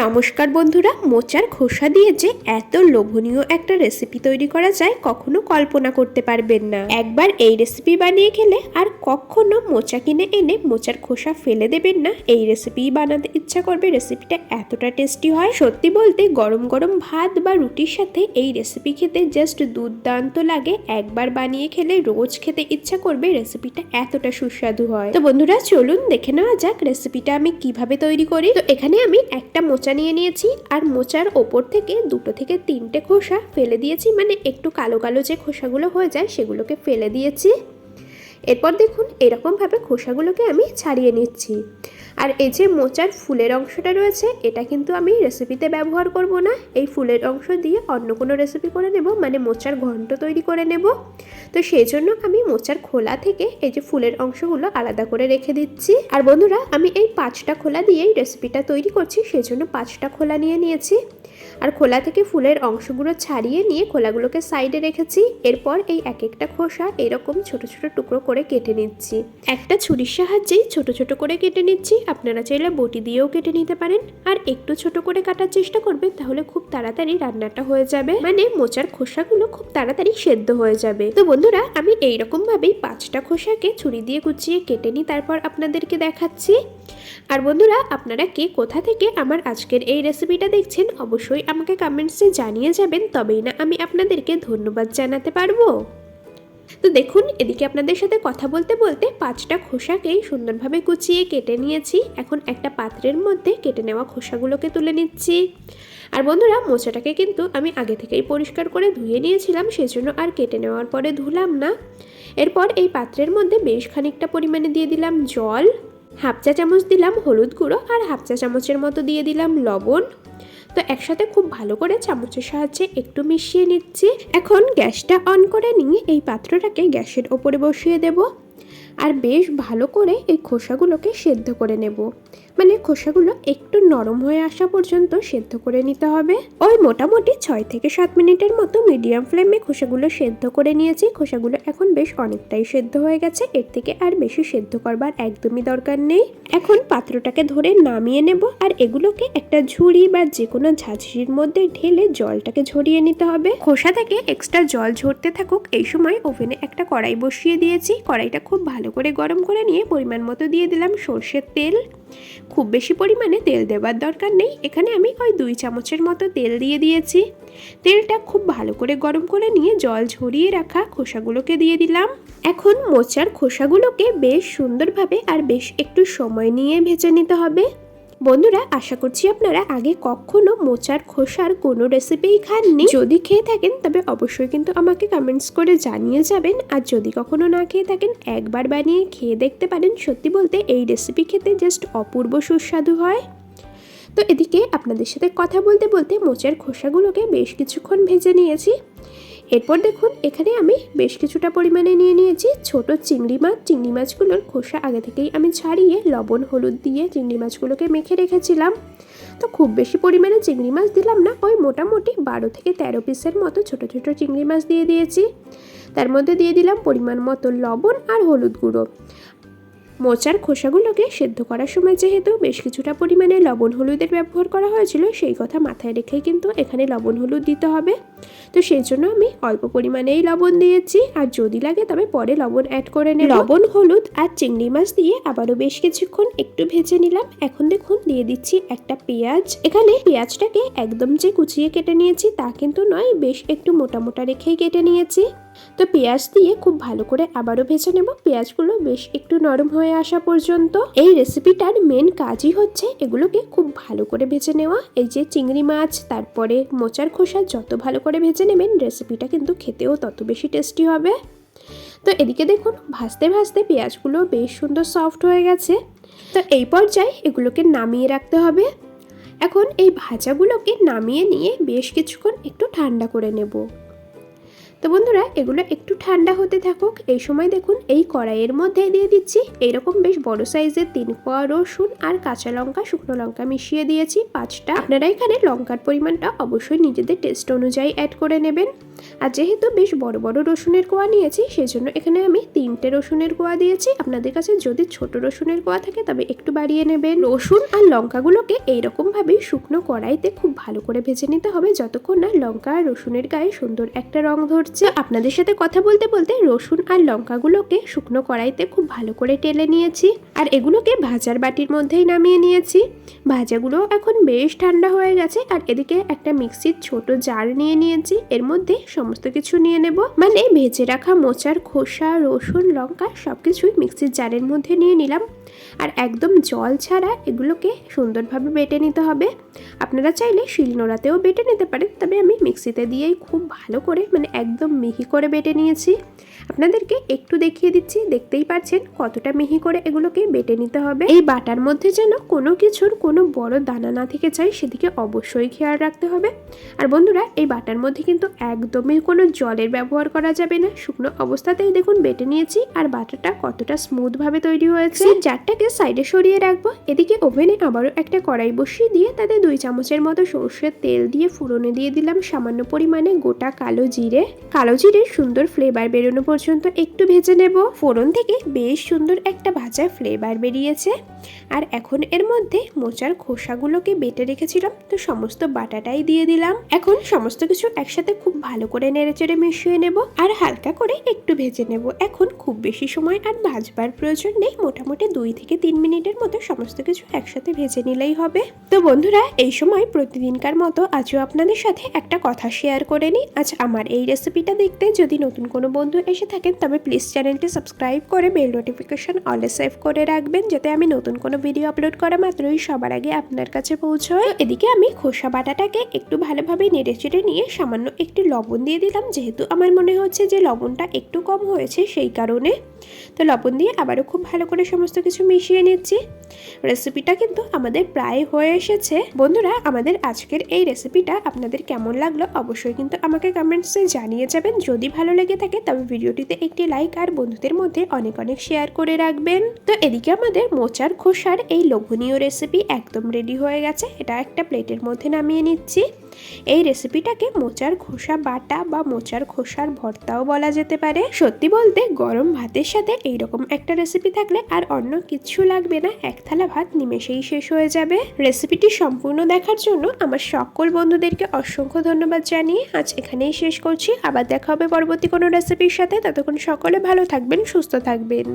নমস্কার বন্ধুরা, মোচার খোসা দিয়ে যে এত লোভনীয় একটা রেসিপি তৈরি করা যায় কখনো কল্পনা করতে পারবেন না। একবার এই রেসিপি বানিয়ে খেলে আর কখনো মোচা কিনে এনে মোচার খোসা ফেলে দেবেন না। এই রেসিপি বানাতে ইচ্ছা করবে রেসিপিটা এতটা টেস্টি হয়। সত্যি বলতে গরম গরম ভাত বা রুটির সাথে এই রেসিপি খেতে জাস্ট দুর্দান্ত লাগে। একবার বানিয়ে খেলে রোজ খেতে ইচ্ছা করবে রেসিপিটা এতটা সুস্বাদু হয়। তো বন্ধুরা, চলুন দেখে নেওয়া যাক রেসিপিটা আমি কীভাবে তৈরি করি। তো এখানে আমি একটা নিয়ে নিয়েছি আর মোচার ওপর থেকে দুটো থেকে তিনটে খোসা ফেলে দিয়েছি। মানে একটু কালো কালো যে খোসাগুলো হয়ে যায় সেগুলোকে ফেলে দিয়েছি। এরপর দেখুন, এরকমভাবে খোসাগুলোকে আমি ছাড়িয়ে নিচ্ছি। আর এই যে মোচার ফুলের অংশটা রয়েছে, এটা কিন্তু আমি রেসিপিতে ব্যবহার করব না। এই ফুলের অংশ দিয়ে অন্য কোনো রেসিপি করে নেব মানে মোচার ঘন্ট তৈরি করে নেব। তো সেই জন্য আমি মোচার খোলা থেকে এই যে ফুলের অংশগুলো আলাদা করে রেখে দিচ্ছি। আর বন্ধুরা, আমি এই পাঁচটা খোলা দিয়েই রেসিপিটা তৈরি করছি, সেই জন্য পাঁচটা খোলা নিয়ে নিয়েছি। আর খোলা থেকে ফুলের অংশগুলো ছাড়িয়ে নিয়ে খোলাগুলোকে সাইডে রেখেছি। এরপর এই এক একটা খোসা এরকম ছোট ছোট টুকরো করে কেটে নিচ্ছি। একটা ছুরির সাহায্যেই ছোট ছোট করে কেটে নিচ্ছি। আপনারা চাইলে বটি দিয়েও কেটে নিতে পারেন। আর একটু ছোট করে কাটার চেষ্টা করবেন, তাহলে খুব তাড়াতাড়ি রান্নাটা হয়ে যাবে। মানে মোচার খোসাগুলো খুব তাড়াতাড়ি সেদ্ধ হয়ে যাবে। তো বন্ধুরা, আমি এইরকম ভাবেই পাঁচটা খোসাকে ছুরি দিয়ে কুচিয়ে কেটে নিই, তারপর আপনাদেরকে দেখাচ্ছি। আর বন্ধুরা, আপনারা কে কোথা থেকে আমার আজকের এই রেসিপিটা দেখছেন, অবশ্যই আমাকে কমেন্টসে জানিয়ে যাবেন। তবেই না আমি আপনাদেরকে ধন্যবাদ জানাতে পারব। তো দেখুন, এদিকে আপনাদের সাথে কথা বলতে বলতে পাঁচটা খোসাকেই সুন্দরভাবে কুচিয়ে কেটে নিয়েছি। এখন একটা পাত্রের মধ্যে কেটে নেওয়া খোসাগুলোকে তুলে নিচ্ছি। আর বন্ধুরা, মোচাটাকে কিন্তু আমি আগে থেকেই পরিষ্কার করে ধুয়ে নিয়েছিলাম, সেজন্য আর কেটে নেওয়ার পরে ধুলাম না। এরপর এই পাত্রের মধ্যে বেশ খানিকটা পরিমাণে দিয়ে দিলাম জল, হাফ চা চামচ দিলাম হলুদ গুঁড়ো আর হাফ চা চামচের মতো দিয়ে দিলাম লবণ। তো একসাথে খুব ভালো করে চামচের সাহায্যে একটু মিশিয়ে নিচ্ছি। এখন গ্যাসটা অন করে নিয়ে এই পাত্রটাকে গ্যাসের ওপরে বসিয়ে দেব। আর বেশ ভালো করে এই খোসাগুলোকে সেদ্ধ করে নেব। মানে খোসাগুলো একটু নরম হয়ে আসা পর্যন্ত সেদ্ধ করে নিতে হবে। ওই মোটামুটি ছয় থেকে সাত মিনিটের মতো মিডিয়াম ফ্লেমে খোসাগুলো সেদ্ধ করে নিয়েছি। খোসাগুলো এখন বেশ অনেকটাই সেদ্ধ হয়ে গেছে। এর থেকে আর বেশি সেদ্ধ করবার একদমই দরকার নেই। এখন পাত্রটাকে ধরে নামিয়ে নেব আর এগুলোকে একটা ঝুড়ি বা যে কোনো ঝাঁঝরির মধ্যে ঢেলে জলটাকে ঝরিয়ে নিতে হবে। খোসা থেকে এক্সট্রা জল ঝরতে থাকুক, এই সময় ওভেনে একটা কড়াই বসিয়ে দিয়েছি। কড়াইটা খুব ভালো করে গরম করে নিয়ে পরিমাণ মতো দিয়ে দিলাম সর্ষের তেল। খুব বেশি পরিমাণে তেল দেওয়ার দরকার নেই। এখানে আমি ওই দুই চামচের মতো তেল দিয়ে দিয়েছি। তেলটা খুব ভালো করে গরম করে নিয়ে জল ঝরিয়ে রাখা খোসাগুলোকে দিয়ে দিলাম। এখন মোচার খোসাগুলোকে বেশ সুন্দরভাবে আর বেশ একটু সময় নিয়ে ভেজে নিতে হবে। বন্ধুরা, আশা করছি আপনারা আগে কখনো মোচার খোসার কোনো রেসিপিই খাননি। যদি খেয়ে থাকেন, তবে অবশ্যই কিন্তু আমাকে কমেন্টস করে জানিয়ে যাবেন। আর যদি কখনো না খেয়ে থাকেন, একবার বানিয়ে খেয়ে দেখতে পারেন। সত্যি বলতে, এই রেসিপি খেতে জাস্ট অপূর্ব সুস্বাদু হয়। তো এদিকে আপনাদের সাথে কথা বলতে বলতে মোচার খোসাগুলোকে বেশ কিছুক্ষণ ভেজে নিয়েছি। এরপর দেখুন, এখানে আমি বেশ কিছুটা পরিমাণে নিয়ে নিয়েছি। ছোট চিংড়ি মাছ, চিংড়ি মাছগুলোর খোসা আগে থেকেই আমি ছাড়িয়ে লবণ, হলুদ দিয়ে চিংড়ি মাছগুলোকে মেখে রেখেছিলাম। তো খুব বেশি পরিমাণে চিংড়ি মাছ দিলাম না, ওই মোটামুটি বারো থেকে তেরো পিসের মতো ছোট ছোট চিংড়ি মাছ দিয়ে দিয়েছি। তার মধ্যে দিয়ে দিলাম পরিমাণ মতো লবণ আর হলুদ গুঁড়ো। মোচার খোসাগুলোকে সেদ্ধ করার সময় যেহেতু বেশ কিছুটা পরিমাণে লবণ হলুদের ব্যবহার করা হয়েছিল, সেই কথা মাথায় রেখেই কিন্তু এখানে লবণ হলুদ দিতে হবে। তো সেই জন্য আমি অল্প পরিমাণেই লবণ দিয়েছি, আর যদি লাগে তবে পরে লবণ অ্যাড করে নেব। লবণ, হলুদ আর চিংড়ি মাছ দিয়ে আবারও বেশ কিছুক্ষণ একটু ভেজে নিলাম। এখন দেখুন, দিয়ে দিচ্ছি একটা পেঁয়াজ। এখানে পেঁয়াজটাকে একদম যে কুচিয়ে কেটে নিয়েছি তা কিন্তু নয়, বেশ একটু মোটা মোটা রেখেই কেটে নিয়েছি। তো পেঁয়াজ দিয়ে খুব ভালো করে আবারও ভেজে নেব। পেঁয়াজগুলো বেশ একটু নরম হয়ে আসা পর্যন্ত। এই রেসিপিটার মেন কাজই হচ্ছে এগুলোকে খুব ভালো করে ভেজে নেওয়া। এই যে চিংড়ি মাছ, তারপরে মোচার খোসা, যত ভালো করে ভেজে নেবেন রেসিপিটা কিন্তু খেতেও তত বেশি টেস্টি হবে। তো এদিকে দেখুন, ভাজতে ভাজতে পেঁয়াজগুলো বেশ সুন্দর সফট হয়ে গেছে। তো এই পর্যায়ে এগুলোকে নামিয়ে রাখতে হবে। এখন এই ভাজাগুলোকে নামিয়ে নিয়ে বেশ কিছুক্ষণ একটু ঠান্ডা করে নেব। তো বন্ধুরা, এগুলো একটু ঠান্ডা হতে থাকুক। এই সময় দেখুন, এই কড়াইয়ের মধ্যে দিয়ে দিচ্ছি। এইরকম বেশ বড় সাইজের তিন কোয়া রসুন আর কাঁচা লঙ্কা, শুকনো লঙ্কা মিশিয়ে দিয়েছি পাঁচটা। আপনারা এখানে লঙ্কার পরিমাণটা অবশ্যই নিজেদের টেস্ট অনুযায়ী অ্যাড করে নেবেন। আর যেহেতু বেশ বড় বড় রসুনের কোয়া নিয়েছি সেই জন্য এখানে আমি তিনটে রসুনের কোয়া দিয়েছি। আপনাদের কাছে যদি ছোট রসুনের কোয়া থাকে, তবে একটু বাড়িয়ে নেবেন। রসুন আর লঙ্কাগুলোকে এইরকমভাবেই শুকনো কড়াইতে খুব ভালো করে ভেজে নিতে হবে, যতক্ষণ না লঙ্কা আর রসুনের গায়ে সুন্দর একটা রং ধরছে। আপনাদের সাথে কথা বলতে বলতে রসুন আর লঙ্কাগুলোকে শুকনো কড়াইতে খুব ভালো করে টেলে নিয়েছি। আর এগুলোকে ভাজার বাটির মধ্যেই নামিয়ে নিয়েছি। ভাজাগুলো এখন বেশ ঠান্ডা হয়ে গেছে, আর এদিকে একটা মিক্সির ছোট জার নিয়ে নিয়েছি। এর মধ্যে সমস্ত কিছু নিয়ে নেব। মানে ভেজে রাখা মোচার খোসা, রসুন, লঙ্কা সব কিছুই মিক্সির জারের মধ্যে নিয়ে নিলাম। আর একদম জল ছাড়া এগুলোকে সুন্দরভাবে বেটে নিতে হবে। আপনারা চাইলে শিলনোড়াতেও বেটে নিতে পারেন, তবে আমি মিক্সিতে দিয়েই খুব ভালো করে মানে একদম মিহি করে বেটে নিয়েছি। আপনাদেরকে একটু দেখিয়ে দিচ্ছি, দেখতেই পাচ্ছেন কতটা মিহি করে এগুলোকে বেটে নিতে হবে। এই বাটার মধ্যে যেন কোনো কিছুর কোনো বড় দানা না থেকে চাই সেদিকে অবশ্যই খেয়াল রাখতে হবে। আর বন্ধুরা, এই বাটার মধ্যে কিন্তু একদমই কোনো জলের ব্যবহার করা যাবে না। শুকনো অবস্থাতেই দেখুন বেটে নিয়েছি আর বাটারটা কতটা স্মুথ ভাবে তৈরি হয়েছে। জারটাকে সাইডে সরিয়ে রাখব। এদিকে ওভেনে আবারও একটা কড়াই বসিয়ে দিয়ে তাতে দুই চামচের মতো সর্ষের তেল দিয়ে ফুরনে দিয়ে দিলাম সামান্য পরিমাণে গোটা কালো জিরে। কালো জিরের সুন্দর ফ্লেভার বেরোনো পর্যন্ত একটু ভেজে নেব। ফোড়ন থেকে বেশ সুন্দর একটা ভাজা ফ্লেভার বেরিয়েছে। আর এখন এর মধ্যে মোচার খোসাগুলোকে বেটে রেখেছিলাম। তো সমস্ত বাটাটাই দিয়ে দিলাম। এখন সমস্ত কিছু একসাথে খুব ভালো করে নেড়েচেড়ে মিশিয়ে নেব আর হালকা করে একটু ভেজে নেব। এখন খুব বেশি সময় আর ভাজবার প্রয়োজন নেই। মোটামুটি দুই থেকে তিন মিনিটের মতো সমস্ত কিছু একসাথে ভেজে নিলেই হবে। তো বন্ধুরা, এই সময় প্রতিদিনকার মতো আজও আপনাদের সাথে একটা কথা শেয়ার করে নিই। আজ আমার এই রেসিপিটা দেখতে যদি নতুন কোনো বন্ধু এসে থাকেন, তবে প্লিজ চ্যানেলটি সাবস্ক্রাইব করে বেল নোটিফিকেশন অলে সেভ করে রাখবেন, যাতে আমি নতুন কোনো ভিডিও আপলোড করা মাত্রই সবার আগে আপনার কাছে পৌঁছয়। এদিকে আমি খোসা বাটাটাকে একটু ভালোভাবে নেড়ে চেড়ে নিয়ে সামান্য একটু লবণ দিয়ে দিলাম। যেহেতু আমার মনে হচ্ছে যে লবণটা একটু কম হয়েছে সেই কারণে। তো লবণ দিয়ে আবারও খুব ভালো করে সমস্ত কিছু মিশিয়ে নিচ্ছি। রেসিপিটা কিন্তু আমাদের প্রায় হয়ে এসেছে। বন্ধুরা, আমাদের আজকের এই রেসিপিটা আপনাদের কেমন লাগল অবশ্যই কিন্তু আমাকে কমেন্টসে জানিয়ে যাবেন। যদি ভালো লেগে থাকে তবে ভিডিওটিতে একটি লাইক আর বন্ধুদের মধ্যে অনেক অনেক শেয়ার করে রাখবেন। তো এদিকে আমাদের মোচার খোসার এই লোভনীয় রেসিপি একদম রেডি হয়ে গেছে। এটা একটা প্লেটের মধ্যে নামিয়ে নিচ্ছি। এই রেসিপিটাকে মোচার খোসা বাটা বা মোচার খোসার ভর্তাও বলা যেতে পারে। সত্যি বলতে, গরম ভাতের সাথে এইরকম একটা রেসিপি থাকলে আর অন্য কিছু লাগবে না। এক থালা ভাত নিমেষেই শেষ হয়ে যাবে। রেসিপিটি সম্পূর্ণ দেখার জন্য আমার সকল বন্ধুদেরকে অসংখ্য ধন্যবাদ জানিয়ে আজ এখানেই শেষ করছি। আবার দেখা হবে পরবর্তী কোনো রেসিপির সাথে। ততক্ষণ সকলে ভালো থাকবেন, সুস্থ থাকবেন।